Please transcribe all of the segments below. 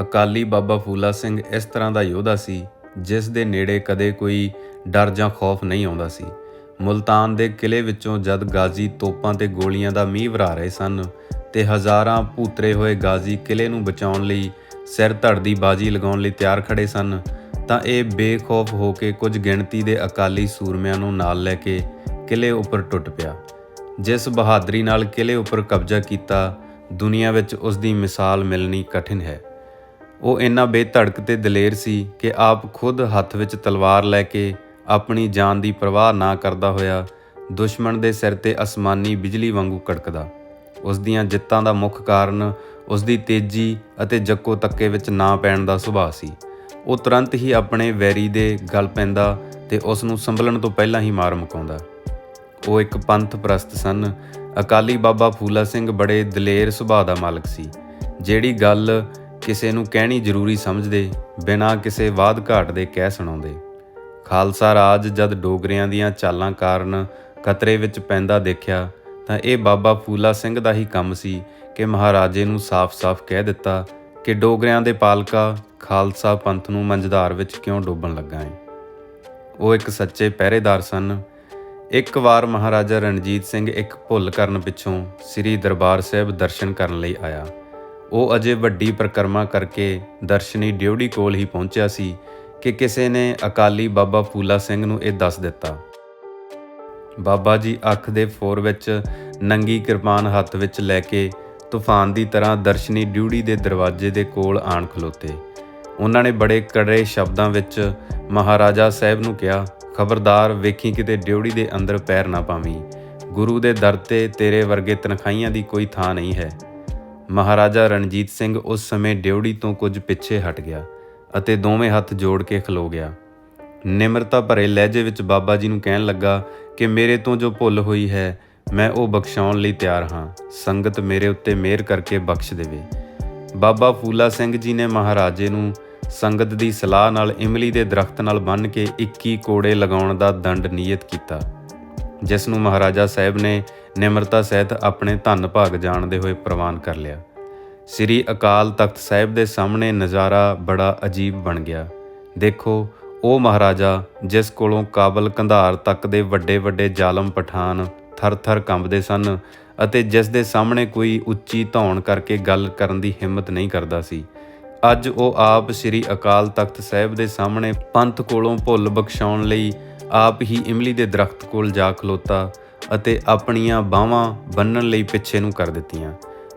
ਅਕਾਲੀ ਬਾਬਾ ਫੂਲਾ ਸਿੰਘ ਇਸ ਤਰ੍ਹਾਂ ਦਾ ਯੋਧਾ ਸੀ, ਜਿਸ ਦੇ ਨੇੜੇ ਕਦੇ ਕੋਈ ਡਰ ਜਾਂ ਖੌਫ ਨਹੀਂ ਆਉਂਦਾ ਸੀ। ਮੁਲਤਾਨ ਦੇ ਕਿਲੇ ਵਿੱਚੋਂ ਜਦ ਗਾਜ਼ੀ ਤੋਪਾਂ ਤੇ ਗੋਲੀਆਂ ਦਾ ਮੀਂਹ ਵਰਾ ਰਹੇ ਸਨ ਤੇ ਹਜ਼ਾਰਾਂ ਭੂਤਰੇ ਹੋਏ ਗਾਜ਼ੀ ਕਿਲੇ ਨੂੰ ਬਚਾਉਣ ਲਈ ਸਿਰ ਧੜ ਦੀ ਬਾਜੀ ਲਗਾਉਣ ਲਈ ਤਿਆਰ ਖੜੇ ਸਨ, ਤਾਂ ਇਹ ਬੇਖੌਫ ਹੋ ਕੇ ਕੁਝ ਗਿਣਤੀ ਦੇ ਅਕਾਲੀ ਸੂਰਮਿਆਂ ਨੂੰ ਨਾਲ ਲੈ ਕੇ ਕਿਲੇ ਉੱਪਰ ਟੁੱਟ ਪਿਆ। ਜਿਸ ਬਹਾਦਰੀ ਨਾਲ ਕਿਲੇ ਉੱਪਰ ਕਬਜ਼ਾ ਕੀਤਾ, ਦੁਨੀਆ ਵਿੱਚ ਉਸ ਦੀ ਮਿਸਾਲ ਮਿਲਣੀ ਕਠਿਨ ਹੈ। ਉਹ ਇੰਨਾ ਬੇਧੜਕ ਤੇ ਦਲੇਰ ਸੀ ਕਿ ਆਪ ਖੁਦ ਹੱਥ ਵਿੱਚ ਤਲਵਾਰ ਲੈ ਕੇ ਆਪਣੀ ਜਾਨ ਦੀ ਪਰਵਾਹ ਨਾ ਕਰਦਾ ਹੋਇਆ ਦੁਸ਼ਮਣ ਦੇ ਸਿਰ ਤੇ ਅਸਮਾਨੀ ਬਿਜਲੀ ਵਾਂਗੂ ਕੜਕਦਾ। ਉਸ ਦੀਆਂ ਜਿੱਤਾਂ ਦਾ ਮੁੱਖ ਕਾਰਨ ਉਸ ਦੀ ਤੇਜ਼ੀ ਅਤੇ ਜੱਕੋ ਤੱਕੇ ਵਿੱਚ ਨਾ ਪੈਣ ਦਾ ਸੁਭਾਅ ਸੀ। ਉਹ ਤੁਰੰਤ ਹੀ ਆਪਣੇ ਵੈਰੀ ਦੇ ਗਲ ਪੈਂਦਾ ਤੇ ਉਸ ਨੂੰ ਸੰਭਲਣ ਤੋਂ ਪਹਿਲਾਂ ਹੀ ਮਾਰ ਮੁਕਾਉਂਦਾ। ਉਹ ਇੱਕ ਪੰਥ ਪ੍ਰਸਤ ਸਨ। ਅਕਾਲੀ ਬਾਬਾ ਫੂਲਾ ਸਿੰਘ ਬੜੇ ਦਲੇਰ ਸੁਭਾਅ ਦਾ ਮਾਲਕ ਸੀ, ਜਿਹੜੀ ਗੱਲ ਕਿਸੇ ਨੂੰ ਕਹਿਣੀ ਜ਼ਰੂਰੀ ਸਮਝਦੇ, ਬਿਨਾਂ ਕਿਸੇ ਵਾਦ ਘਾਟ ਦੇ ਕਹਿ ਸੁਣਾਉਂਦੇ। ਖਾਲਸਾ ਰਾਜ ਜਦ ਡੋਗਰਿਆਂ ਦੀਆਂ ਚਾਲਾਂ ਕਾਰਨ ਖਤਰੇ ਵਿੱਚ ਪੈਂਦਾ ਦੇਖਿਆ, ਤਾਂ ਇਹ ਬਾਬਾ ਫੂਲਾ ਸਿੰਘ ਦਾ ਹੀ ਕੰਮ ਸੀ ਕਿ ਮਹਾਰਾਜੇ ਨੂੰ ਸਾਫ਼-ਸਾਫ਼ ਕਹਿ ਦਿੱਤਾ ਕਿ ਡੋਗਰਿਆਂ ਦੇ ਪਾਲਕਾ ਖਾਲਸਾ ਪੰਥ ਨੂੰ ਮੰਝਦਾਰ ਵਿੱਚ ਕਿਉਂ ਡੋਬਣ ਲੱਗਾ ਹੈ ਉਹ ਇੱਕ ਸੱਚੇ ਪਹਿਰੇਦਾਰ ਸਨ। ਇੱਕ ਵਾਰ ਮਹਾਰਾਜਾ ਰਣਜੀਤ ਸਿੰਘ ਇੱਕ ਭੁੱਲ ਕਰਨ ਪਿੱਛੋਂ ਸ੍ਰੀ ਦਰਬਾਰ ਸਾਹਿਬ ਦਰਸ਼ਨ ਕਰਨ ਲਈ ਆਇਆ। ਉਹ ਅਜੇ ਵੱਡੀ ਪ੍ਰਕਰਮਾ ਕਰਕੇ ਦਰਸ਼ਨੀ ਡਿਉੜੀ ਕੋਲ ਹੀ ਪਹੁੰਚਿਆ ਸੀ ਕਿ ਕਿਸੇ ਨੇ ਅਕਾਲੀ ਬਾਬਾ ਫੂਲਾ ਸਿੰਘ ਨੂੰ ਇਹ ਦੱਸ ਦਿੱਤਾ। ਬਾਬਾ ਜੀ ਅੱਖ ਦੇ ਫੋਰ ਵਿੱਚ ਨੰਗੀ ਕਿਰਪਾਨ ਹੱਥ ਵਿੱਚ ਲੈ ਕੇ ਤੂਫਾਨ ਦੀ ਤਰ੍ਹਾਂ ਦਰਸ਼ਨੀ ਡਿਊੜੀ ਦੇ ਦਰਵਾਜ਼ੇ ਦੇ ਕੋਲ ਆਣ ਖਲੋਤੇ। ਉਹਨਾਂ ਨੇ ਬੜੇ ਕੜੇ ਸ਼ਬਦਾਂ ਵਿੱਚ ਮਹਾਰਾਜਾ ਸਾਹਿਬ ਨੂੰ ਕਿਹਾ, ਖਬਰਦਾਰ, ਵੇਖੀ ਕਿਤੇ ਡਿਊੜੀ ਦੇ ਅੰਦਰ ਪੈਰ ਨਾ ਪਾਵੀਂ। ਗੁਰੂ ਦੇ ਦਰ ਤੇ ਤੇਰੇ ਵਰਗੇ ਤਨਖਾਹੀਆਂ ਦੀ ਕੋਈ ਥਾਂ ਨਹੀਂ ਹੈ। ਮਹਾਰਾਜਾ ਰਣਜੀਤ ਸਿੰਘ ਉਸ ਸਮੇਂ ਡਿਉੜੀ ਤੋਂ ਕੁਝ ਪਿੱਛੇ ਹਟ ਗਿਆ ਅਤੇ ਦੋਵੇਂ ਹੱਥ ਜੋੜ ਕੇ ਖਲੋ ਗਿਆ। ਨਿਮਰਤਾ ਭਰੇ ਲਹਿਜੇ ਵਿੱਚ ਬਾਬਾ ਜੀ ਨੂੰ ਕਹਿਣ ਲੱਗਾ ਕਿ ਮੇਰੇ ਤੋਂ ਜੋ ਭੁੱਲ ਹੋਈ ਹੈ, ਮੈਂ ਉਹ ਬਖਸ਼ਾਉਣ ਲਈ ਤਿਆਰ ਹਾਂ। ਸੰਗਤ ਮੇਰੇ ਉੱਤੇ ਮਿਹਰ ਕਰਕੇ ਬਖਸ਼ ਦੇਵੇ। ਬਾਬਾ ਫੂਲਾ ਸਿੰਘ ਜੀ ਨੇ ਮਹਾਰਾਜੇ ਨੂੰ ਸੰਗਤ ਦੀ ਸਲਾਹ ਨਾਲ ਇਮਲੀ ਦੇ ਦਰਖਤ ਨਾਲ ਬੰਨ੍ਹ ਕੇ 21 ਕੋੜੇ ਲਗਾਉਣ ਦਾ ਦੰਡ ਨਿਯਤ ਕੀਤਾ, ਜਿਸ ਨੂੰ ਮਹਾਰਾਜਾ ਸਾਹਿਬ ਨੇ ਨਿਮਰਤਾ ਸਹਿਤ ਆਪਣੇ ਧੰਨ ਭਾਗ ਜਾਣਦੇ ਹੋਏ ਪ੍ਰਵਾਨ ਕਰ ਲਿਆ। ਸ੍ਰੀ ਅਕਾਲ ਤਖਤ ਸਾਹਿਬ ਦੇ ਸਾਹਮਣੇ ਨਜ਼ਾਰਾ ਬੜਾ ਅਜੀਬ ਬਣ ਗਿਆ। ਦੇਖੋ, ਉਹ ਮਹਾਰਾਜਾ ਜਿਸ ਕੋਲੋਂ ਕਾਬਲ ਕੰਧਾਰ ਤੱਕ ਦੇ ਵੱਡੇ ਵੱਡੇ ਜ਼ਾਲਮ ਪਠਾਨ ਥਰ-ਥਰ ਕੰਬਦੇ ਸਨ ਅਤੇ ਜਿਸ ਦੇ ਸਾਹਮਣੇ ਕੋਈ ਉੱਚੀ ਧੌਣ ਕਰਕੇ ਗੱਲ ਕਰਨ ਦੀ ਹਿੰਮਤ ਨਹੀਂ ਕਰਦਾ ਸੀ, ਅੱਜ ਉਹ ਆਪ ਸ੍ਰੀ ਅਕਾਲ ਤਖਤ ਸਾਹਿਬ ਦੇ ਸਾਹਮਣੇ ਪੰਥ ਕੋਲੋਂ ਭੁੱਲ ਬਖਸ਼ਾਉਣ ਲਈ ਆਪ ਹੀ ਇਮਲੀ ਦੇ ਦਰਖਤ ਕੋਲ ਜਾ ਖਲੋਤਾ ਅਤੇ ਆਪਣੀਆਂ ਬਾਹਾਂ ਬੰਨਣ ਲਈ ਪਿੱਛੇ ਨੂੰ ਕਰ ਦਿੱਤੀਆਂ।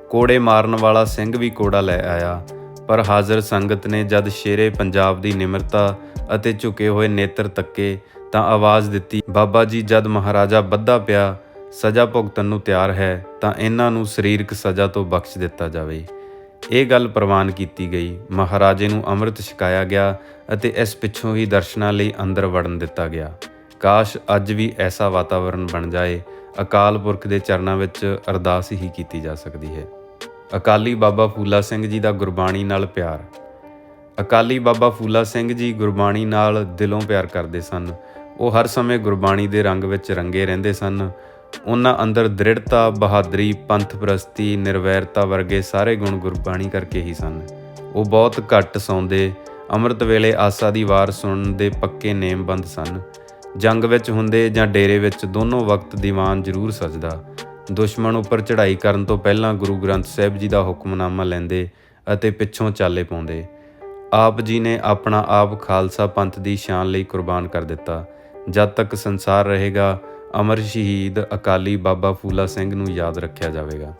ਕੋੜੇ ਮਾਰਨ ਵਾਲਾ ਸਿੰਘ ਵੀ ਕੋੜਾ ਲੈ ਆਇਆ, ਪਰ ਹਾਜ਼ਰ ਸੰਗਤ ਨੇ ਜਦ ਸ਼ੇਰੇ ਪੰਜਾਬ ਦੀ ਨਿਮਰਤਾ ਅਤੇ ਝੁਕੇ ਹੋਏ ਨੇਤਰ ਤੱਕੇ ਤਾਂ ਆਵਾਜ਼ ਦਿੱਤੀ, ਬਾਬਾ ਜੀ, ਜਦ ਮਹਾਰਾਜਾ ਬੱਧਾ ਪਿਆ, ਸਜ਼ਾ ਭੁਗਤਣ ਨੂੰ ਤਿਆਰ ਹੈ, ਤਾਂ ਇਹਨਾਂ ਨੂੰ ਸਰੀਰਕ ਸਜ਼ਾ ਤੋਂ ਬਖਸ਼ ਦਿੱਤਾ ਜਾਵੇ। ਇਹ ਗੱਲ ਪ੍ਰਵਾਨ ਕੀਤੀ ਗਈ। ਮਹਾਰਾਜੇ ਨੂੰ ਅੰਮ੍ਰਿਤ ਛਕਾਇਆ ਗਿਆ ਅਤੇ ਇਸ ਪਿੱਛੋਂ ਹੀ ਦਰਸ਼ਨਾਂ ਲਈ ਅੰਦਰ ਵੜਨ ਦਿੱਤਾ ਗਿਆ। ਕਾਸ਼ ਅੱਜ ਵੀ ਐਸਾ ਵਾਤਾਵਰਣ ਬਣ ਜਾਏ, ਅਕਾਲ ਪੁਰਖ ਦੇ ਚਰਨਾਂ ਵਿੱਚ ਅਰਦਾਸ ਹੀ ਕੀਤੀ ਜਾ ਸਕਦੀ ਹੈ। ਅਕਾਲੀ ਬਾਬਾ ਫੂਲਾ ਸਿੰਘ ਜੀ ਦਾ ਗੁਰਬਾਣੀ ਨਾਲ ਪਿਆਰ। ਅਕਾਲੀ ਬਾਬਾ ਫੂਲਾ ਸਿੰਘ ਜੀ ਗੁਰਬਾਣੀ ਨਾਲ ਦਿਲੋਂ ਪਿਆਰ ਕਰਦੇ ਸਨ। ਉਹ ਹਰ ਸਮੇਂ ਗੁਰਬਾਣੀ ਦੇ ਰੰਗ ਵਿੱਚ ਰੰਗੇ ਰਹਿੰਦੇ ਸਨ। ਉਹਨਾਂ ਅੰਦਰ ਦ੍ਰਿੜਤਾ, ਬਹਾਦਰੀ, ਪੰਥ ਪ੍ਰਸਤੀ, ਨਿਰਵੈਰਤਾ ਵਰਗੇ ਸਾਰੇ ਗੁਣ ਗੁਰਬਾਣੀ ਕਰਕੇ ਹੀ ਸਨ। ਉਹ ਬਹੁਤ ਘੱਟ ਸੌਂਦੇ, ਅੰਮ੍ਰਿਤ ਵੇਲੇ ਆਸਾ ਦੀ ਵਾਰ ਸੁਣਨ ਦੇ ਪੱਕੇ ਨੇਮਬੰਦ ਸਨ। ਜੰਗ ਵਿੱਚ ਹੁੰਦੇ ਜਾਂ ਡੇਰੇ ਵਿੱਚ ਦੋਨੋਂ ਵਕਤ ਦੀਵਾਨ ਜ਼ਰੂਰ ਸਜਦਾ। ਦੁਸ਼ਮਣ ਉੱਪਰ ਚੜ੍ਹਾਈ ਕਰਨ ਤੋਂ ਪਹਿਲਾਂ ਗੁਰੂ ਗ੍ਰੰਥ ਸਾਹਿਬ ਜੀ ਦਾ ਹੁਕਮਨਾਮਾ ਲੈਂਦੇ ਅਤੇ ਪਿੱਛੋਂ ਚਾਲੇ ਪਾਉਂਦੇ। ਆਪ ਜੀ ਨੇ ਆਪਣਾ ਆਪ ਖਾਲਸਾ ਪੰਥ ਦੀ ਸ਼ਾਨ ਲਈ ਕੁਰਬਾਨ ਕਰ ਦਿੱਤਾ। ਜਦ ਤੱਕ ਸੰਸਾਰ ਰਹੇਗਾ, ਅਮਰ ਸ਼ਹੀਦ ਅਕਾਲੀ ਬਾਬਾ ਫੂਲਾ ਸਿੰਘ ਨੂੰ ਯਾਦ ਰੱਖਿਆ ਜਾਵੇਗਾ।